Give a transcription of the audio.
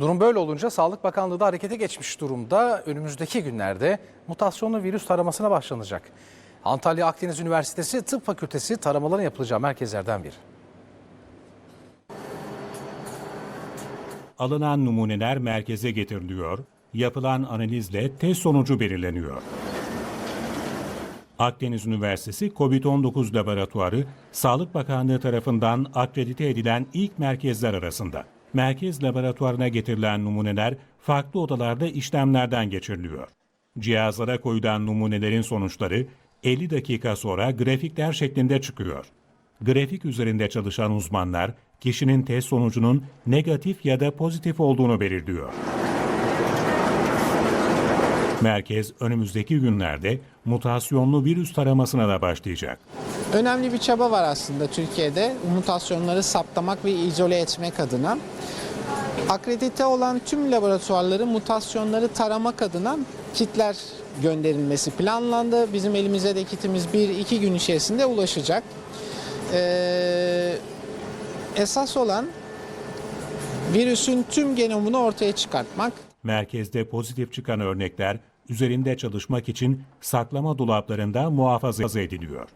Durum böyle olunca Sağlık Bakanlığı da harekete geçmiş durumda. Önümüzdeki günlerde mutasyonlu virüs taramasına başlanacak. Antalya Akdeniz Üniversitesi Tıp Fakültesi taramaların yapılacağı merkezlerden biri. Alınan numuneler merkeze getiriliyor, yapılan analizle test sonucu belirleniyor. Akdeniz Üniversitesi COVID-19 Laboratuvarı, Sağlık Bakanlığı tarafından akredite edilen ilk merkezler arasında. Merkez laboratuvarına getirilen numuneler farklı odalarda işlemlerden geçiriliyor. Cihazlara koyulan numunelerin sonuçları 50 dakika sonra grafikler şeklinde çıkıyor. Grafik üzerinde çalışan uzmanlar kişinin test sonucunun negatif ya da pozitif olduğunu belirliyor. Merkez önümüzdeki günlerde mutasyonlu virüs taramasına da başlayacak. Önemli bir çaba var aslında Türkiye'de mutasyonları saptamak ve izole etmek adına. Akredite olan tüm laboratuvarları mutasyonları taramak adına kitler gönderilmesi planlandı. Bizim elimize de kitimiz 1-2 gün içerisinde ulaşacak. Ee, esas olan virüsün tüm genomunu ortaya çıkartmak. Merkezde pozitif çıkan örnekler üzerinde çalışmak için saklama dolaplarında muhafaza ediliyor.